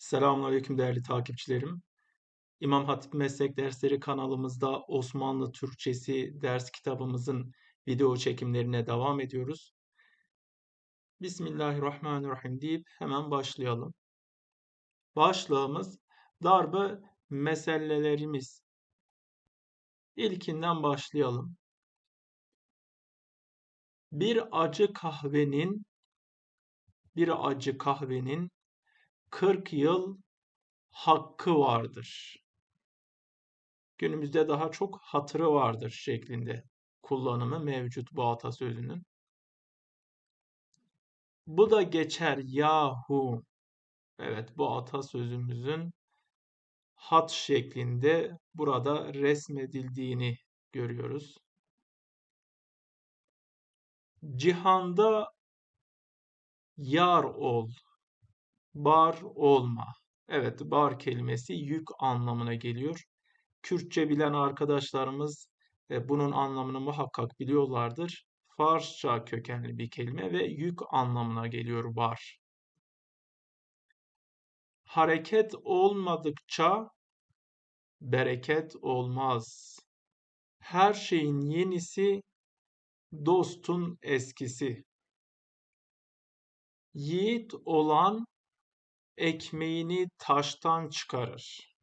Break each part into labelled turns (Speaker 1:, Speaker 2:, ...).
Speaker 1: Selamünaleyküm değerli takipçilerim. İmam Hatip Meslek Dersleri kanalımızda Osmanlı Türkçesi ders kitabımızın video çekimlerine devam ediyoruz. Bismillahirrahmanirrahim deyip hemen başlayalım. Başlığımız darbe meselelerimiz. İlkinden başlayalım. Bir acı kahvenin bir acı kahvenin 40 yıl hakkı vardır. Günümüzde daha çok hatırı vardır şeklinde kullanımı mevcut bu atasözünün. Bu da geçer yahu. Evet bu atasözümüzün hat şeklinde burada resmedildiğini görüyoruz. Cihanda yar ol bar olma. Evet, bar kelimesi yük anlamına geliyor. Kürtçe bilen arkadaşlarımız e, bunun anlamını muhakkak biliyorlardır. Farsça kökenli bir kelime ve yük anlamına geliyor bar. Hareket olmadıkça bereket olmaz. Her şeyin yenisi dostun eskisi. Yiğit olan ekmeğini taştan çıkarır.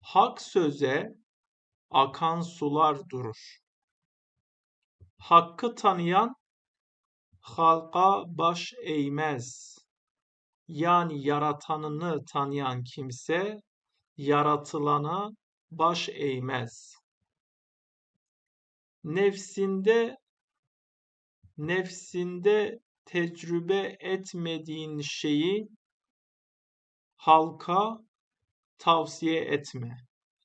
Speaker 1: Hak söze akan sular durur. Hakkı tanıyan halka baş eğmez. Yani yaratanını tanıyan kimse yaratılana baş eğmez. Nefsinde nefsinde tecrübe etmediğin şeyi halka tavsiye etme.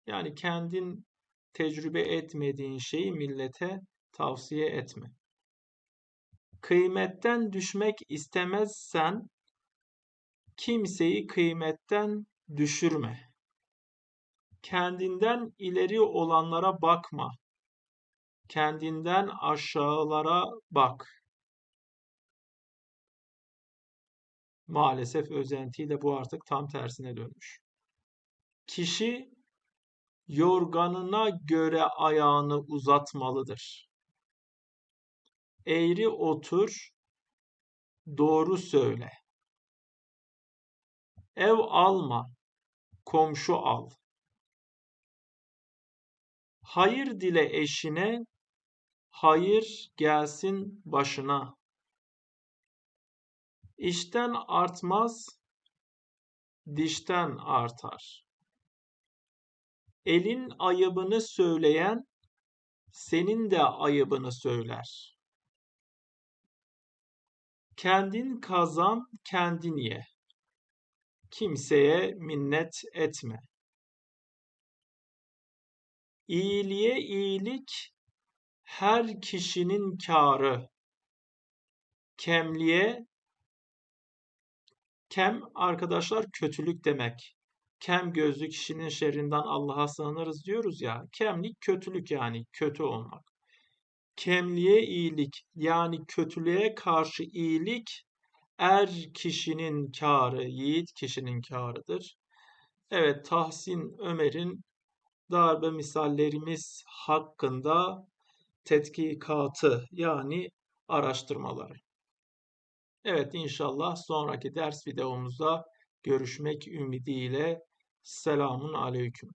Speaker 1: Yani kendin tecrübe etmediğin şeyi millete tavsiye etme. Kıymetten düşmek istemezsen kimseyi kıymetten düşürme. Kendinden ileri olanlara bakma. Kendinden aşağılara bak. Maalesef özentiyle bu artık tam tersine dönmüş. Kişi yorganına göre ayağını uzatmalıdır. Eğri otur, doğru söyle. Ev alma, komşu al. Hayır dile eşine, hayır gelsin başına. İşten artmaz, dişten artar. Elin ayıbını söyleyen, senin de ayıbını söyler. Kendin kazan, kendin ye. Kimseye minnet etme. İyiliğe iyilik her kişinin kârı. Kemliğe Kem arkadaşlar kötülük demek. Kem gözlü kişinin şerrinden Allah'a sığınırız diyoruz ya. Kemlik kötülük yani kötü olmak. Kemliğe iyilik yani kötülüğe karşı iyilik er kişinin kârı, yiğit kişinin kârıdır. Evet Tahsin Ömer'in darbe misallerimiz hakkında tetkikatı yani araştırmaları. Evet inşallah sonraki ders videomuzda görüşmek ümidiyle selamun aleyküm.